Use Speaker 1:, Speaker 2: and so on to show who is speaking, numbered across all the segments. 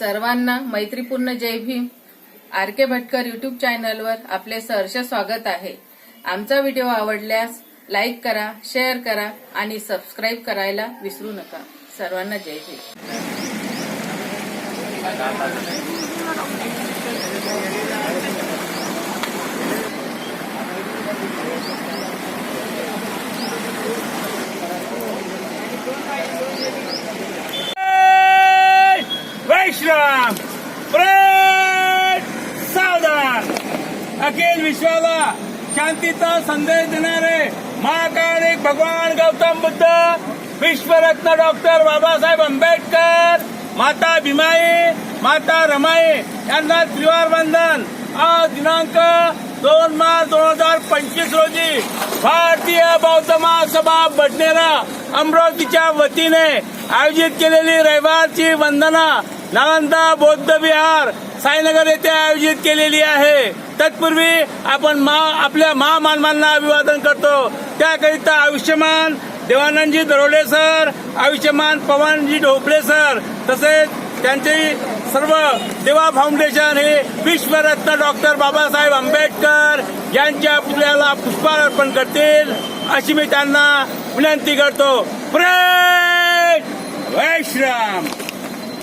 Speaker 1: सर्वांना मैत्रीपूर्ण Jai Bhim. R K Bhatkar YouTube चॅनलवर आपले सहर्ष स्वागत आहे. आमचा व्हिडिओ आवडल्यास लाईक करा शेअर करा आणि सबस्क्राईब करायला विसरू नका. सर्वांना जय भीम.
Speaker 2: वैश्राम प्रेम सावधान अखिल विश्वाला शांतीचा संदेश देणारे महाकालिक भगवान गौतम बुद्ध विश्वरत्न डॉक्टर बाबासाहेब आंबेडकर माता भीमाई माता रमाई यांना त्रिवार वंदन आज दिनांक दोन मार्च दोन हजार पंचवीस रोजी भारतीय बौद्ध महासभा बडनेरा अमरावतीच्या वतीने आयोजित केलेली रविवारची वंदना नालंदा बौद्ध विहार साईनगर येथे आयोजित केलेली आहे. तत्पूर्वी आपण मा आपल्या महामानवांना अभिवादन करतो. त्याकरिता आयुष्यमान देवानंदजी दरोडे सर आयुष्यमान पवनजी ढोपले सर तसेच त्यांचे सर्व देवा फाउंडेशन हे विश्वरत्न डॉक्टर बाबासाहेब आंबेडकर यांच्या पुतळ्याला पुष्पहार अर्पण करतील अशी मी त्यांना विनंती करतो. प्रेम! वैश्राम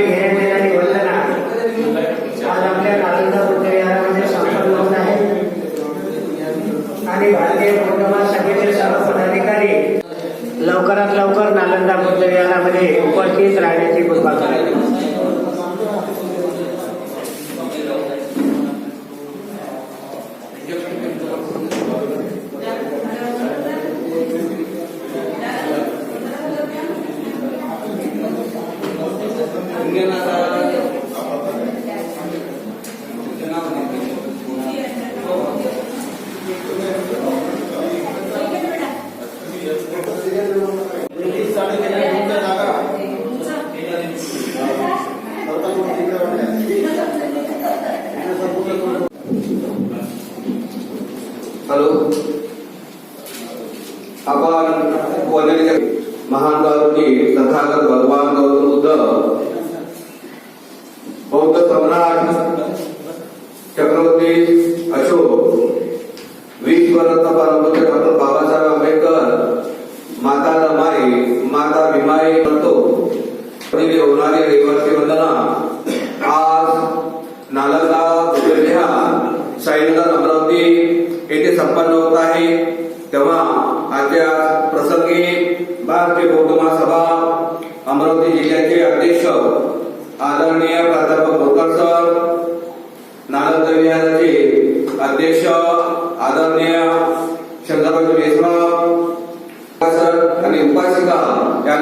Speaker 3: ಏನೇ Guru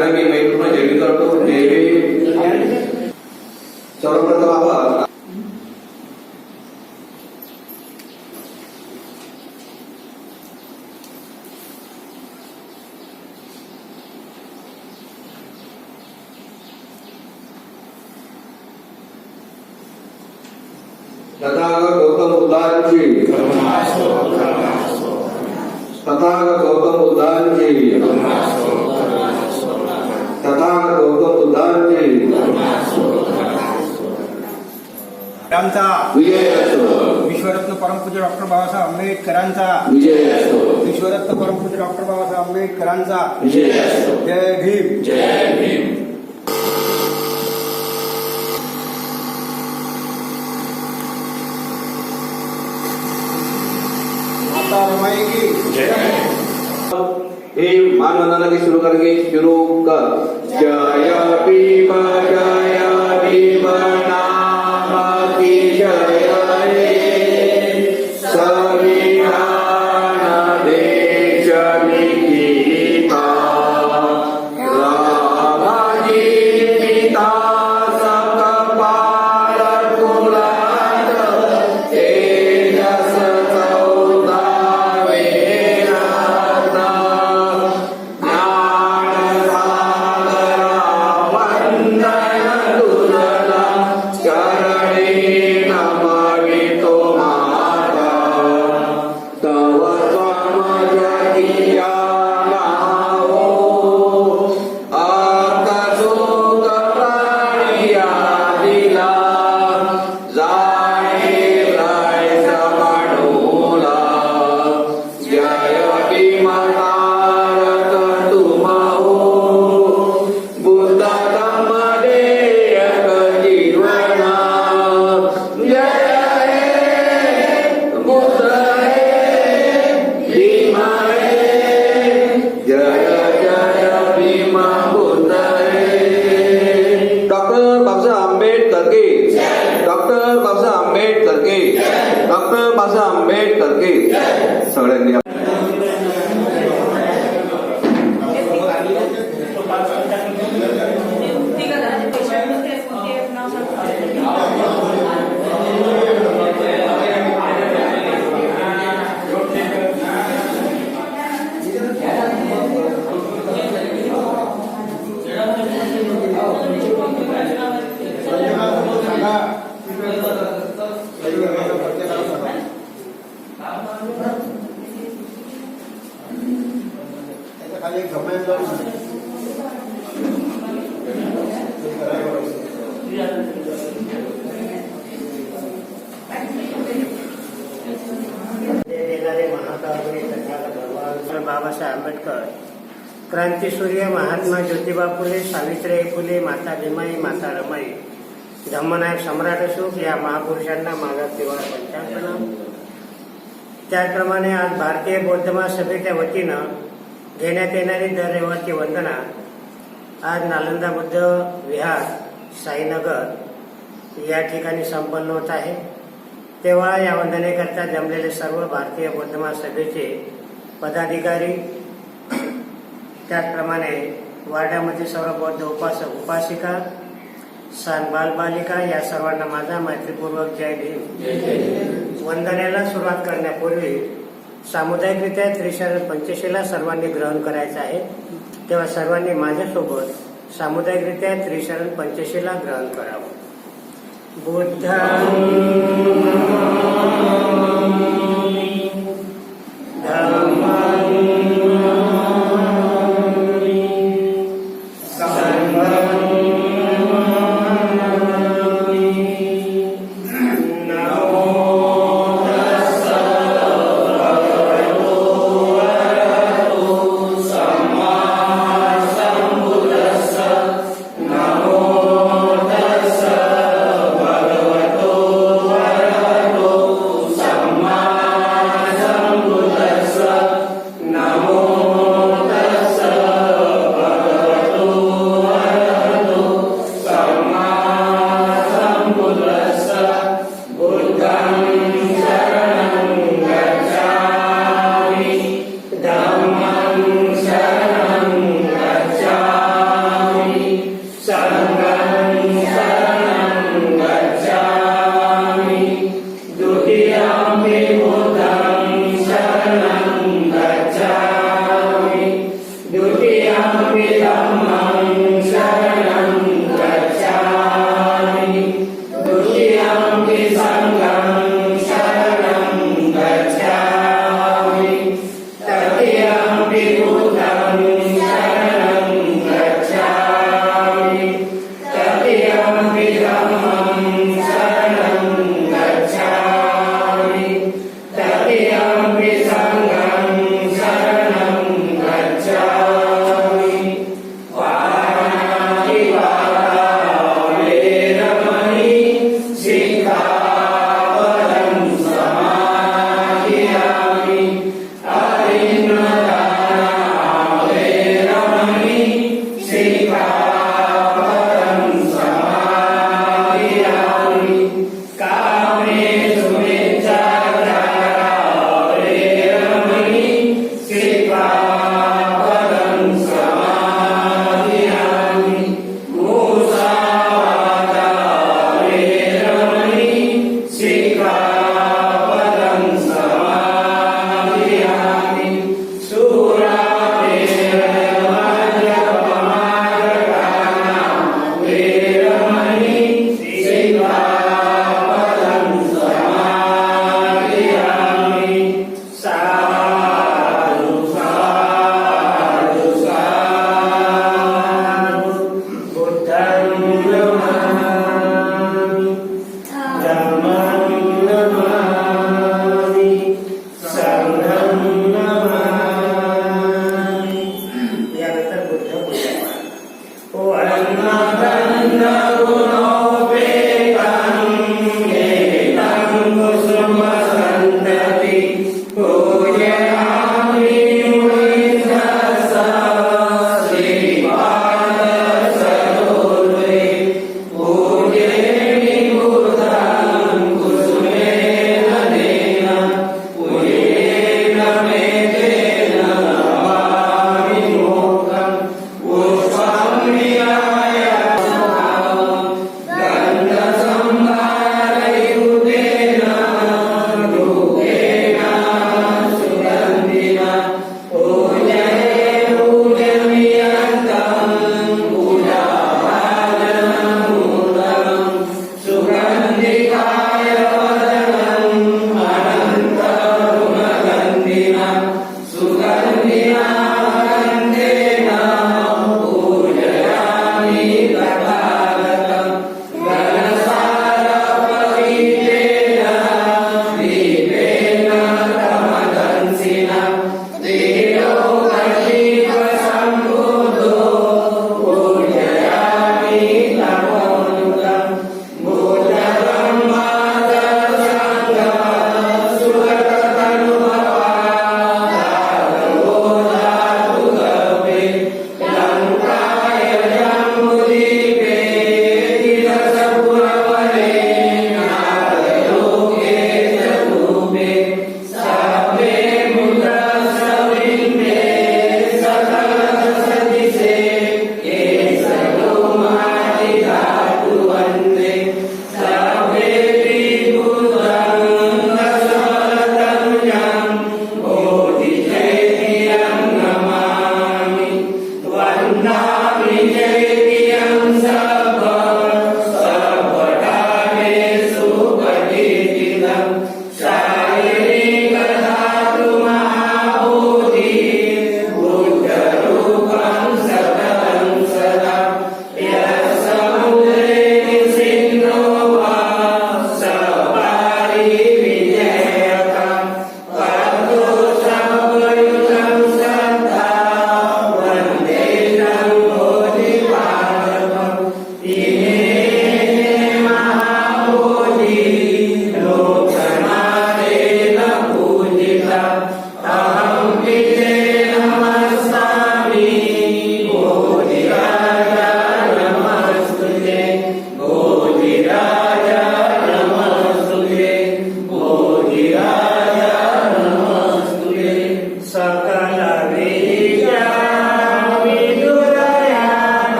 Speaker 3: यांना मी पूर्ण जेवी करतो जय
Speaker 4: आंबेडकरांचा विश्वरत्न परमपूज्य डॉक्टर बाबासाहेब आंबेडकरांचा
Speaker 3: विजय असो.
Speaker 4: जय भीम.
Speaker 3: जय भीम. हे मानवंदना की शुरू करेंगे शुरू कर. जय भीम जय भीम
Speaker 5: सूर्य महात्मा ज्योतिबा फुले सावित्रीबाई फुले माता भीमाई माता रमाई. धम्मनायक सम्राट अशोक या महापुरुषांना माझा तेव्हा पंचांकन त्याचप्रमाणे आज भारतीय बौद्ध महासभेच्या वतीनं घेण्यात येणारी दर रविवारची वंदना आज नालंदा बुद्ध विहार साईनगर या ठिकाणी संपन्न होत आहे. तेव्हा या वंदनेकरता जमलेले सर्व भारतीय बौद्ध महासभेचे पदाधिकारी त्याचप्रमाणे वाड्यामध्ये सर्व बौद्ध उपासक उपासिका सान बालबालिका या सर्वांना माझा मैत्रीपूर्वक जय भीम. वंदनेला सुरुवात करण्यापूर्वी सामुदायिकरित्या त्रिशरण पंचशीला सर्वांनी ग्रहण करायचं आहे. तेव्हा सर्वांनी माझ्यासोबत सामुदायिकरित्या त्रिशरण पंचशीला ग्रहण करावं.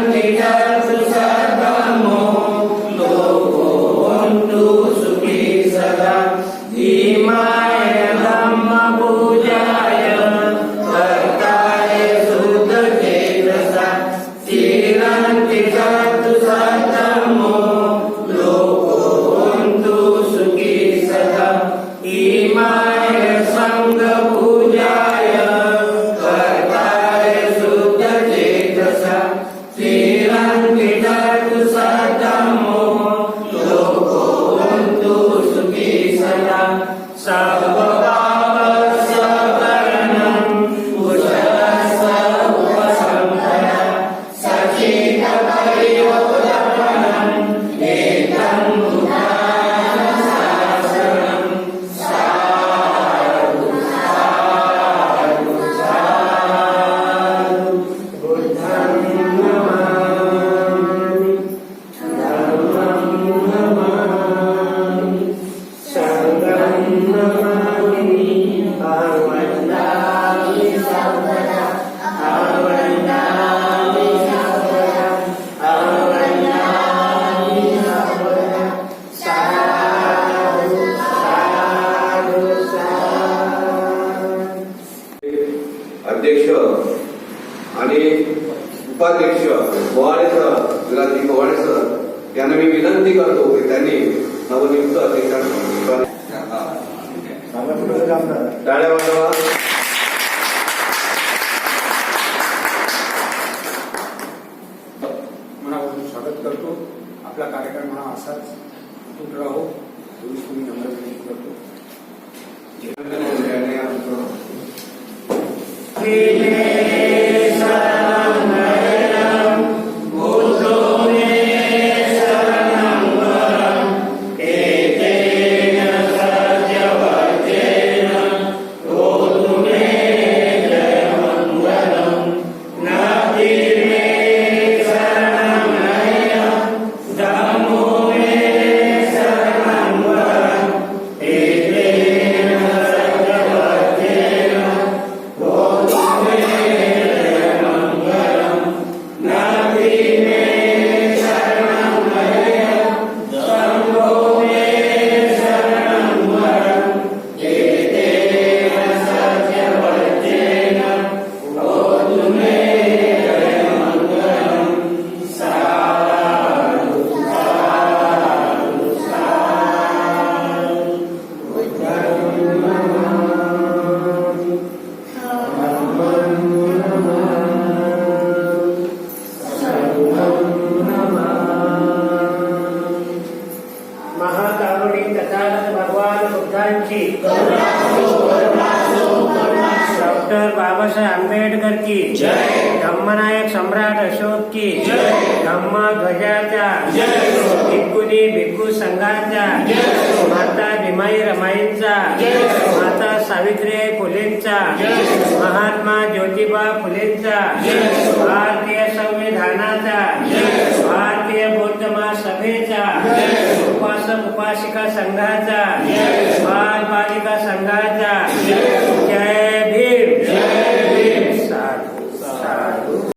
Speaker 5: Hallelujah.